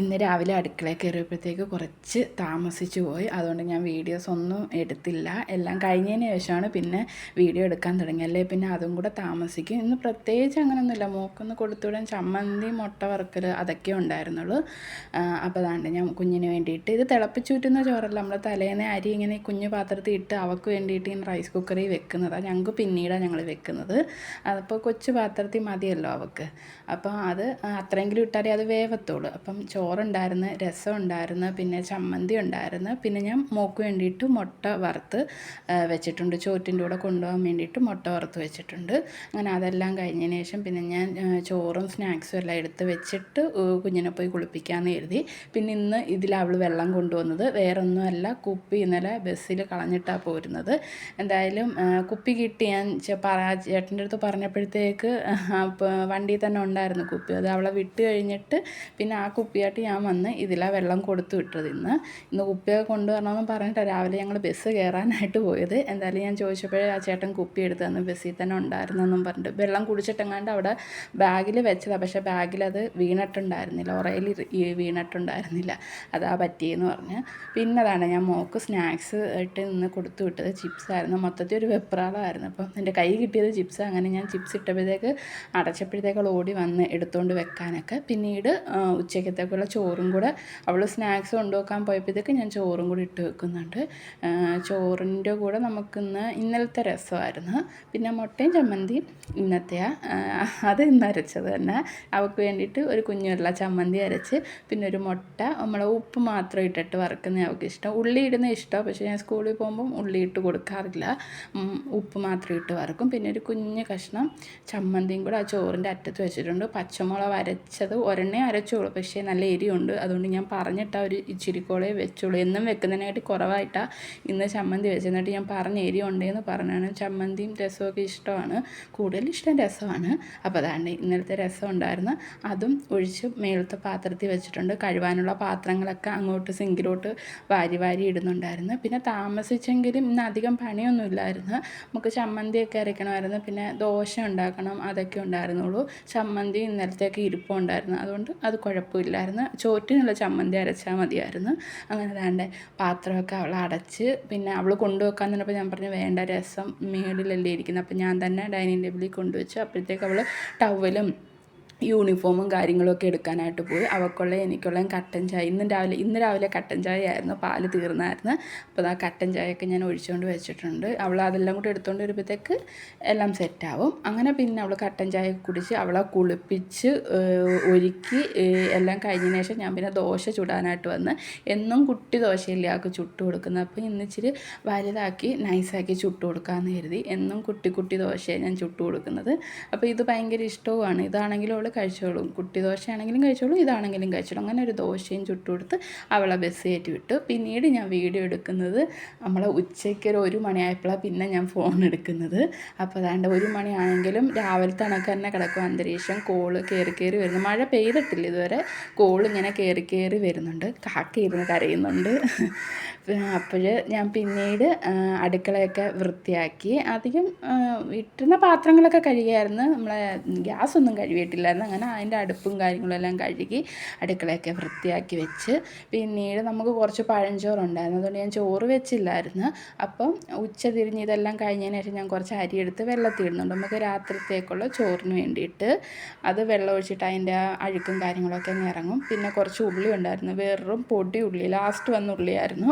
ഇന്ന് രാവിലെ അടുക്കളയിൽ കയറിയപ്പോഴത്തേക്ക് കുറച്ച് താമസിച്ചു പോയി. അതുകൊണ്ട് ഞാൻ വീഡിയോസ് ഒന്നും എടുത്തില്ല. എല്ലാം കഴിഞ്ഞതിന് ശേഷമാണ് പിന്നെ വീഡിയോ എടുക്കാൻ തുടങ്ങി അല്ലേ? പിന്നെ അതും കൂടെ താമസിക്കും. ഇന്ന് പ്രത്യേകിച്ച് അങ്ങനെയൊന്നുമില്ല മൂക്കൊന്ന് കൊടുത്തുവിടാൻ ചമ്മന്തി മുട്ട വറുക്കൽ അതൊക്കെ ഉണ്ടായിരുന്നുള്ളൂ. അപ്പോൾ അതാണ്ട് ഞാൻ കുഞ്ഞിന് വേണ്ടിയിട്ട് ഇത് തിളപ്പിച്ചൂറ്റുന്ന ചോറല്ല. നമ്മൾ തലേന്ന് അരി ഇങ്ങനെ കുഞ്ഞു പാത്രത്തിൽ ഇട്ട് അവൾക്ക് വേണ്ടിയിട്ട് ഇങ്ങനെ റൈസ് കുക്കറിൽ വെക്കുന്നതാണ് ഞങ്ങൾക്ക് പിന്നീടാണ് ഞങ്ങൾ വെക്കുന്നത്. അതിപ്പോൾ കൊച്ചു പാത്രത്തിൽ മതിയല്ലോ അവക്ക്. അപ്പോൾ അത് അത്രയെങ്കിലും ഇട്ടാലേ അത് വേവത്തുള്ളൂ. അപ്പം ചോറുണ്ടായിരുന്നു രസം ഉണ്ടായിരുന്നു പിന്നെ ചമ്മന്തി ഉണ്ടായിരുന്നു പിന്നെ ഞാൻ മോക്ക് വേണ്ടിയിട്ട് മുട്ട വറുത്ത് വെച്ചിട്ടുണ്ട്. ചോറ്റിന്റെ കൂടെ കൊണ്ടുപോകാൻ വേണ്ടിയിട്ട് മുട്ട വറുത്ത് വെച്ചിട്ടുണ്ട്. അങ്ങനെ അതെല്ലാം കഴിഞ്ഞതിന് ശേഷം പിന്നെ ഞാൻ ചോറും സ്നാക്സും എല്ലാം എടുത്ത് വെച്ചിട്ട് കുഞ്ഞിനെ പോയി കുളിപ്പിക്കാമെന്ന് കരുതി. പിന്നെ ഇന്ന് ഇതിൽ അവൾ വെള്ളം കൊണ്ടുവന്നത്. വേറൊന്നുമല്ല കുപ്പി ഇന്നലെ ബസ്സിൽ കളഞ്ഞിട്ടാണ് പോരുന്നത്. എന്തായാലും കുപ്പി കിട്ടി. ഞാൻ ചേട്ടന്റെ അടുത്ത് പറഞ്ഞപ്പോഴത്തേക്ക് വണ്ടിയിൽ തന്നെ ഉണ്ടായിരുന്നു കുപ്പി. അത് അവളെ വിട്ട് കഴിഞ്ഞിട്ട് പിന്നെ ആ കുപ്പിയായിട്ട് ഞാൻ വന്ന് ഇതിലാണ് വെള്ളം കൊടുത്തു വിട്ടത് ഇന്ന്. ഇന്ന് കുപ്പിയൊക്കെ കൊണ്ടുവരണമെന്ന് പറഞ്ഞിട്ട് രാവിലെ ഞങ്ങൾ ബസ് കയറാനായിട്ട് പോയത്. എന്തായാലും ഞാൻ ചോദിച്ചപ്പോഴേ ആ ചേട്ടൻ കുപ്പി എടുത്ത് തന്നു ബസ്സിൽ തന്നെ ഉണ്ടായിരുന്നെന്നും പറഞ്ഞിട്ട്. വെള്ളം കുടിച്ചിട്ടെങ്ങാണ്ട് അവിടെ ബാഗിൽ വെച്ചതാണ് പക്ഷേ ബാഗിൽ അത് വീണിട്ടുണ്ടായിരുന്നില്ല. ഉറയിൽ വീണിട്ടുണ്ടായിരുന്നില്ല. അതാ പറ്റിയെന്ന് പറഞ്ഞ്. പിന്നെ അതാണ് ഞാൻ മോക്ക് സ്നാക്സ് ഇട്ട് നിന്ന് കൊടുത്തു വിട്ടത്. ചിപ്സ് ആയിരുന്നു. മൊത്തത്തിൽ ഒരു വെപ്രാളമായിരുന്നു അപ്പം എന്റെ കൈ കിട്ടിയത് ചിപ്സ് അങ്ങനെ ഞാൻ ചിപ്സ് ഇട്ടപ്പോഴത്തേക്ക് അടച്ചപ്പോഴത്തേക്ക് അവൾ ഓടി വന്ന് എടുത്തുകൊണ്ട് വെക്കാനൊക്കെ. പിന്നീട് ആ, ഉച്ചക്കത്തേക്കുള്ള ചോറും കൂടെ. അവൾ സ്നാക്സ് കൊണ്ടുവെക്കാൻ പോയപ്പോഴത്തേക്ക് ഞാൻ ചോറും കൂടി ഇട്ട് വെക്കുന്നുണ്ട്. ചോറിന്റെ കൂടെ നമുക്കിന്ന് ഇന്നലത്തെ രസമായിരുന്നു. പിന്നെ മുട്ടയും ചമ്മന്തിയും ഇന്നത്തെയാണ് അത് ഇന്ന് അരച്ചത് തന്നെ. അവൾക്ക് വേണ്ടിയിട്ട് ഒരു കുഞ്ഞുള്ള ചമ്മന്തി അരച്ച് പിന്നെ ഒരു മുട്ട നമ്മൾ ഉപ്പ് മാത്രം ഇട്ടിട്ട് വറുക്കുന്ന അവൾക്ക് ഇഷ്ടം. ഉള്ളി ഇടുന്ന ഇഷ്ടമാണ് പക്ഷേ ഞാൻ സ്കൂളിൽ പോകുമ്പം ഉള്ളി ഇട്ട് കൊടുക്കാറില്ല. ഉപ്പ് മാത്രം ഇട്ട് വറുക്കും. പിന്നെ ഒരു കുഞ്ഞ് കഷ്ണം ചമ്മന്തിയും കൂടെ ആ ചോറിന്റെ അറ്റത്ത് വെച്ചിട്ടുണ്ട്. പച്ചമുളക് അരച്ചത് ഒരെണ്ണേ അരച്ചോളൂ പക്ഷേ നല്ല എരിയുണ്ട്. അതുകൊണ്ട് ഞാൻ പറഞ്ഞിട്ടാ ഒരു ഇച്ചിരിക്കോളെ വെച്ചോളൂ. എന്നും വെക്കുന്നതിനായിട്ട് കുറവായിട്ടാണ് ഇന്ന് ചമ്മന്തി വെച്ചത്. എന്നിട്ട് ഞാൻ പറഞ്ഞ ഏരിയ ഉണ്ടെന്ന് പറഞ്ഞാണ് ചമ്മന്തിയും രസമൊക്കെ ഇഷ്ടമാണ്. കൂടുതൽ ഇഷ്ടം രസമാണ്. അപ്പോൾ അതാണ്ട് ഇന്നലത്തെ രസം ഉണ്ടായിരുന്നു. അതും ഒഴിച്ച് മേളത്തെ പാത്രത്തിൽ വെച്ചിട്ടുണ്ട്. കഴുകാനുള്ള പാത്രങ്ങളൊക്കെ അങ്ങോട്ട് സിങ്കിലോട്ട് വാരി വാരി ഇടുന്നുണ്ടായിരുന്നു. പിന്നെ താമസിച്ചെങ്കിലും ഇന്ന് അധികം പണിയൊന്നുമില്ലായിരുന്നു നമുക്ക് ചമ്മന്തിയൊക്കെ അരയ്ക്കണമായിരുന്നു. പിന്നെ ദോശ ഉണ്ടാക്കണം അതൊക്കെ ഉണ്ടായിരുന്നുള്ളൂ. ചമ്മന്തി ഇന്നലത്തെയൊക്കെ ഇരിപ്പുണ്ടായിരുന്നു. അതുകൊണ്ട് അത് കുഴപ്പമില്ലായിരുന്നു. ചോറ്റിനുള്ള ചമ്മന്തി അരച്ചാൽ മതിയായിരുന്നു. അങ്ങനെ വേണ്ട പാത്രമൊക്കെ അവൾ അടച്ച് പിന്നെ അവൾ കൊണ്ടുവെക്കാൻ തന്നപ്പോൾ ഞാൻ പറഞ്ഞു വേണ്ട രസം മേളിലല്ലേ ഇരിക്കുന്നത് അപ്പോൾ ഞാൻ തന്നെ ഡൈനിങ് ടേബിളിൽ കൊണ്ടുവച്ചു. അപ്പോഴത്തേക്ക് അവൾ ടവലും യൂണിഫോമും കാര്യങ്ങളൊക്കെ എടുക്കാനായിട്ട് പോയി. അവൾക്കുള്ള എനിക്കുള്ള കട്ടൻ ചായ. ഇന്ന് രാവിലെ ഇന്ന് രാവിലെ കട്ടൻ ചായ ആയിരുന്നു. പാൽ തീർന്നായിരുന്നു. അപ്പോൾ ആ കട്ടൻ ചായയൊക്കെ ഞാൻ ഒഴിച്ചുകൊണ്ട് വെച്ചിട്ടുണ്ട്. അവൾ അതെല്ലാം കൂടി എടുത്തുകൊണ്ട് വരുമ്പോഴത്തേക്ക് എല്ലാം സെറ്റാവും അങ്ങനെ പിന്നെ അവൾ കട്ടൻ ചായ കുടിച്ച് അവളെ കുളിപ്പിച്ച് ഒരുക്കി എല്ലാം കഴിഞ്ഞതിന് ശേഷം ഞാൻ പിന്നെ ദോശ ചുടാനായിട്ട് വന്ന് എന്നും കുട്ടി ദോശയില്ലേ ആൾക്ക് ചുട്ട് കൊടുക്കുന്നത്. അപ്പോൾ ഇന്ന് ഇച്ചിരി വലുതാക്കി നൈസാക്കി ചുട്ട് കൊടുക്കാമെന്ന് കരുതി. എന്നും കുട്ടി കുട്ടി ദോശയാണ് ഞാൻ ചുട്ട് കൊടുക്കുന്നത്. അപ്പോൾ ഇത് ഭയങ്കര ഇഷ്ടവുമാണ്. ഇതാണെങ്കിലും അവൾ കഴിച്ചോളും. കുട്ടി ദോശയാണെങ്കിലും കഴിച്ചോളും ഇതാണെങ്കിലും കഴിച്ചോളും. അങ്ങനെ ഒരു ദോശയും ചുട്ടു കൊടുത്ത് അവളെ ബസ് കയറ്റി വിട്ടു പിന്നീട് ഞാൻ വീഡിയോ എടുക്കുന്നത് നമ്മളെ ഉച്ചയ്ക്ക് ഒരു ഒരു മണിയായപ്പോഴാണ് പിന്നെ ഞാൻ ഫോൺ എടുക്കുന്നത്. അപ്പോൾ അതാണ്ട് ഒരു മണിയാണെങ്കിലും രാവിലത്തെ കണക്ക് തന്നെ കിടക്കും. അന്തരീക്ഷം കോൾ കയറി കയറി വരുന്നു. മഴ പെയ്തിട്ടില്ല ഇതുവരെ. കോൾ ഇങ്ങനെ കയറി കയറി വരുന്നുണ്ട്. കാക്ക ഇരുന്ന് കരയുന്നുണ്ട്. അപ്പോൾ ഞാൻ പിന്നീട് അടുക്കളയൊക്കെ വൃത്തിയാക്കി. അധികം വിട്ടുന്ന പാത്രങ്ങളൊക്കെ കഴുകിയായിരുന്നു. നമ്മളെ ഗ്യാസ് ഒന്നും കഴുകിയിട്ടില്ലായിരുന്നു. അങ്ങനെ അതിന്റെ അടുപ്പും കാര്യങ്ങളും എല്ലാം കഴുകി അടുക്കളയൊക്കെ വൃത്തിയാക്കി വെച്ച് പിന്നീട് നമുക്ക് കുറച്ച് പഴഞ്ചോറുണ്ടായിരുന്നു. അതുകൊണ്ട് ഞാൻ ചോറ് വെച്ചില്ലായിരുന്നു. അപ്പം ഉച്ച തിരിഞ്ഞ് ഇതെല്ലാം കഴിഞ്ഞതിന് ശേഷം ഞാൻ കുറച്ച് അരി എടുത്ത് വെള്ളത്തിൽ ഇടുന്നുണ്ട് നമുക്ക് രാത്രിത്തേക്കുള്ള ചോറിന് വേണ്ടിയിട്ട് അത് വെള്ളം ഒഴിച്ചിട്ട് അതിന്റെ അഴുക്കും കാര്യങ്ങളൊക്കെ ഇറങ്ങും. പിന്നെ കുറച്ച് ഉള്ളി ഉണ്ടായിരുന്നു. വെറും പൊടി ഉള്ളി ലാസ്റ്റ് വന്ന ഉള്ളിയായിരുന്നു.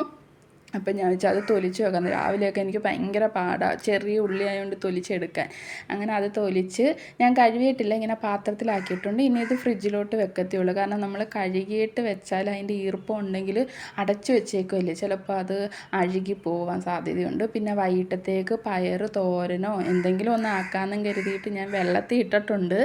അപ്പം ഞാൻ വെച്ചാൽ അത് തൊലിച്ച് വെക്കാം രാവിലെയൊക്കെ എനിക്ക് ഭയങ്കര പാടാണ് ചെറിയ ഉള്ളി ആയതുകൊണ്ട് തൊലിച്ചെടുക്കാൻ. അങ്ങനെ അത് തൊലിച്ച് ഞാൻ കഴുകിയിട്ടില്ല ഇങ്ങനെ പാത്രത്തിലാക്കിയിട്ടുണ്ട്. ഇനി ഇത് ഫ്രിഡ്ജിലോട്ട് വെക്കത്തേയുള്ളൂ കാരണം നമ്മൾ കഴുകിയിട്ട് വെച്ചാൽ അതിന്റെ ഈർപ്പം ഉണ്ടെങ്കിൽ അടച്ചു വെച്ചേക്കുമല്ലേ ചിലപ്പോൾ അത് അഴുകി പോവാൻ സാധ്യതയുണ്ട്. പിന്നെ വൈകിട്ടത്തേക്ക് പയർ തോരനോ എന്തെങ്കിലും ഒന്ന് ആക്കാമെന്നും കരുതിയിട്ട് ഞാൻ വെള്ളത്തിൽ ഇട്ടിട്ടുണ്ട്.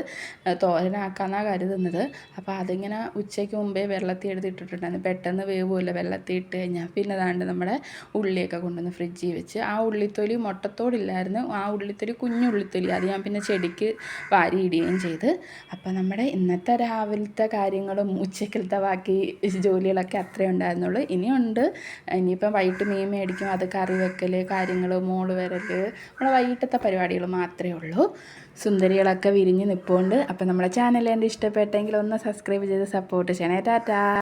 തോരനാക്കാമെന്നാണ് കരുതുന്നത്. അപ്പോൾ അതിങ്ങനെ ഉച്ചയ്ക്ക് മുമ്പേ വെള്ളത്തിൽ എടുത്തിട്ടിട്ടുണ്ടായിരുന്നു. പെട്ടെന്ന് വേവുമല്ലോ വെള്ളത്തിൽ ഇട്ട് കഴിഞ്ഞാൽ. പിന്നെ അതാണ്ട് നമ്മുടെ ഉള്ളിയൊക്കെ കൊണ്ടുവന്ന് ഫ്രിഡ്ജിൽ വെച്ച് ആ ഉള്ളിത്തൊലി മുട്ടത്തോടില്ലായിരുന്നു. ആ ഉള്ളിത്തൊലി കുഞ്ഞുള്ളിത്തൊലി അത് ഞാൻ പിന്നെ ചെടിക്ക് വാരി ഇടുകയും ചെയ്ത്. അപ്പോൾ നമ്മുടെ ഇന്നത്തെ രാവിലത്തെ കാര്യങ്ങളും ഉച്ചക്കലത്തെ ബാക്കി ജോലികളൊക്കെ അത്രേ ഉണ്ടായിരുന്നുള്ളൂ. ഇനിയുണ്ട് ഇനിയിപ്പം വൈകിട്ട് മീൻ മേടിക്കും. അത് കറി വെക്കൽ കാര്യങ്ങൾ മോൾ വരൽ നമ്മുടെ വൈകിട്ടത്തെ പരിപാടികൾ മാത്രമേ ഉള്ളൂ. സുന്ദരികളൊക്കെ വിരിഞ്ഞ് നിൽപ്പുണ്ട് അപ്പം നമ്മുടെ ചാനൽ എന്റെ ഇഷ്ടപ്പെട്ടെങ്കിൽ ഒന്ന് സബ്സ്ക്രൈബ് ചെയ്ത് സപ്പോർട്ട് ചെയ്യണേ. ടാറ്റാ.